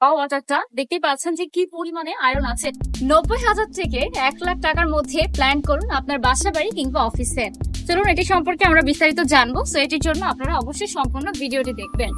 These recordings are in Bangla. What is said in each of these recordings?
ওয়াটারটা দেখতেই পাচ্ছেন যে কি পরিমাণে আয়রন আছে। নব্বই হাজার থেকে এক লাখ টাকার মধ্যে প্ল্যান করুন আপনার বাসা বাড়ি কিংবা অফিসে চলুন, এটি সম্পর্কে আমরা বিস্তারিত জানব। সো এটির জন্য আপনারা অবশ্যই সম্পূর্ণ ভিডিওটি দেখবেন।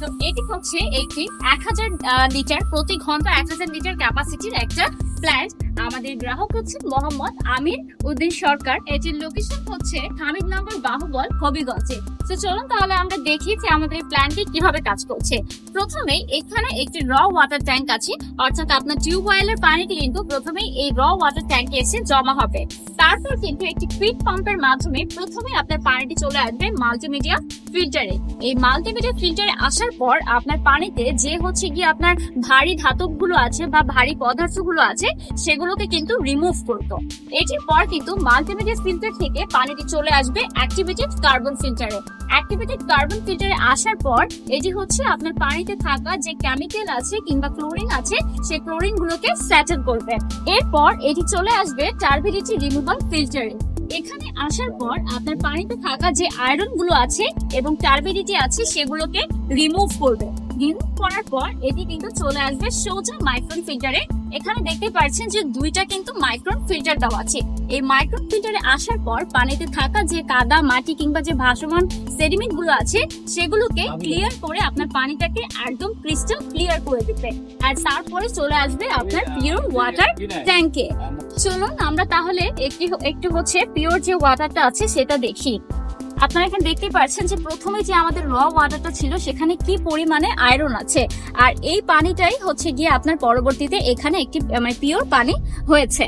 তো এটি হচ্ছে একটি এক হাজার লিটার, প্রতি ঘণ্টা এক হাজার লিটার ক্যাপাসিটির একটা প্ল্যান্ট আমাদের গ্রাহক হচ্ছে মোহাম্মদ আমির উদ্দিন সরকার। এটির লোকেশন হচ্ছে হামিদ হামিদনগর বাহুবল, হবিগঞ্জে তো চলুন তাহলে আমরা দেখি যে আমাদের প্ল্যান্টটি কীভাবে কাজ করছে। প্রথমেই এখানে একটি র ওয়াটার ট্যাঙ্ক আছে। অর্থাৎ আপনার টিউবওয়েলের পানিটি কিন্তু প্রথমেই এই র ওয়াটার ট্যাঙ্কে এসে জমা হবে। তারপর কিন্তু একটি ফিট পাম্পের মাধ্যমে প্রথমে আপনার পানিটি চলে আসবে মাল্টিমিডিয়া ফিল্টারে এই মাল্টিমিডিয়া ফিল্টারে আসার পর আপনার পানিতে যে হচ্ছে গিয়ে আপনার ভারী ধাতবগুলো আছে বা ভারী পদার্থগুলো আছে, সেগুলোকে কিন্তু রিমুভ করতো। এটির পর কিন্তু মাল্টিমিডিয়া ফিল্টার থেকে পানিটি চলে আসবে অ্যাক্টিভেটেড কার্বন ফিল্টারে অ্যাক্টিভেটেড কার্বন ফিল্টারে আসার পর এটি হচ্ছে আপনার পানিতে থাকা যে কেমিক্যাল আছে কিংবা ক্লোরিন আছে সেই ক্লোরিন গুলোকে সেটেল করবে। এরপর এটি চলে আসবে টার্বিডিটি রিমুভাল ফিল্টারে এখানে আসার পর আপনার পানিতে থাকা যে আয়রনগুলো আছে এবং টার্বিডিটি আছে সেগুলোকে রিমুভ করবে। রিমুভ করার পর এটি কিন্তু চলে আসবে সোজা মাইক্রন ফিল্টারে এখানে দেখতে পাচ্ছেন যে দুইটা কিন্তু মাইক্রন ফিল্টার দেওয়া আছে। এই মাইক্রন ফিল্টারে আসার পর পানিতে থাকা যে কাদা মাটি কিংবা যে ভাসমান সেডিমেন্টগুলো আছে সেগুলোকে ক্লিয়ার করে আপনার পানিটাকে একদম ক্রিস্টাল ক্লিয়ার করে দিবে। আর তারপরে চলে আসবে আপনার পিওর ওয়াটার ট্যাঙ্কে চলুন আমরা তাহলে একটি একটু হচ্ছে পিওর যে ওয়াটারটা আছে সেটা দেখি। আপনারা এখানে দেখতে পাচ্ছেন যে প্রথমে যে আমাদের র ওয়াটারটা ছিল, সেখানে কি পরিমাণে আয়রন আছে। আর এই পানিটাই হচ্ছে গিয়ে আপনার পরবর্তীতে এখানে একটি মানে পিওর পানি হয়েছে।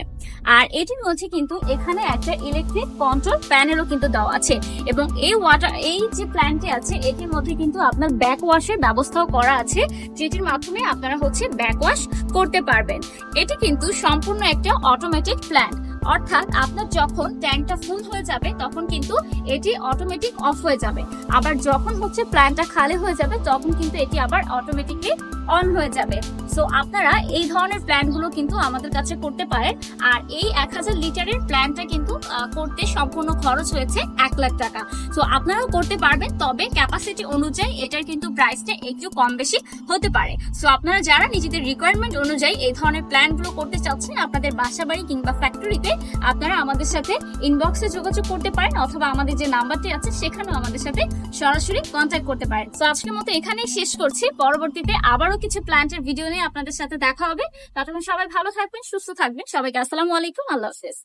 আর এটির মধ্যে কিন্তু এখানে একটা ইলেকট্রিক কন্ট্রোল প্যানেলও কিন্তু দেওয়া আছে। এবং এই ওয়াটার এই যে প্ল্যান্টটি আছে, এটির মধ্যে কিন্তু আপনার ব্যাক ওয়াশের ব্যবস্থাও করা আছে, যেটির মাধ্যমে আপনারা হচ্ছে ব্যাক ওয়াশ করতে পারবেন। এটি কিন্তু সম্পূর্ণ একটা অটোমেটিক প্ল্যান্ট অর্থাৎ আপনার যখন ট্যাঙ্কটা ফুল হয়ে যাবে, তখন কিন্তু এটি অটোমেটিক অফ হয়ে যাবে। আবার যখন হচ্ছে প্ল্যানটা খালি হয়ে যাবে, তখন কিন্তু এটি আবার অটোমেটিকলি অন হয়ে যাবে। সো আপনারা এই ধরনের প্ল্যানগুলো কিন্তু আমাদের কাছে করতে পারেন। আর এই এক হাজার লিটারের প্ল্যানটা কিন্তু করতে সম্পূর্ণ খরচ হয়েছে এক লাখ টাকা। সো আপনারাও করতে পারবেন, তবে ক্যাপাসিটি অনুযায়ী এটার কিন্তু প্রাইসটা একটু কম বেশি হতে পারে। সো আপনারা যারা নিজেদের রিকোয়ারমেন্ট অনুযায়ী এই ধরনের প্ল্যানগুলো করতে চাচ্ছেন, আপনাদের বাসা বাড়ি কিংবা ফ্যাক্টরিতে আপনারা আমাদের সাথে ইনবক্সে যোগাযোগ করতে পারেন, অথবা আমাদের যে নাম্বারটি আছে, সেখানেও আমাদের সাথে সরাসরি কন্ট্যাক্ট করতে পারেন। তো আজকের মতো এখানেই শেষ করছি। পরবর্তীতে আবারও কিছু প্ল্যান্টের ভিডিও নিয়ে আপনাদের সাথে দেখা হবে। ততক্ষণ সবাই ভালো থাকবেন, সুস্থ থাকবেন। সবাইকে আসসালামু আলাইকুম, আল্লাহ হাফেজ।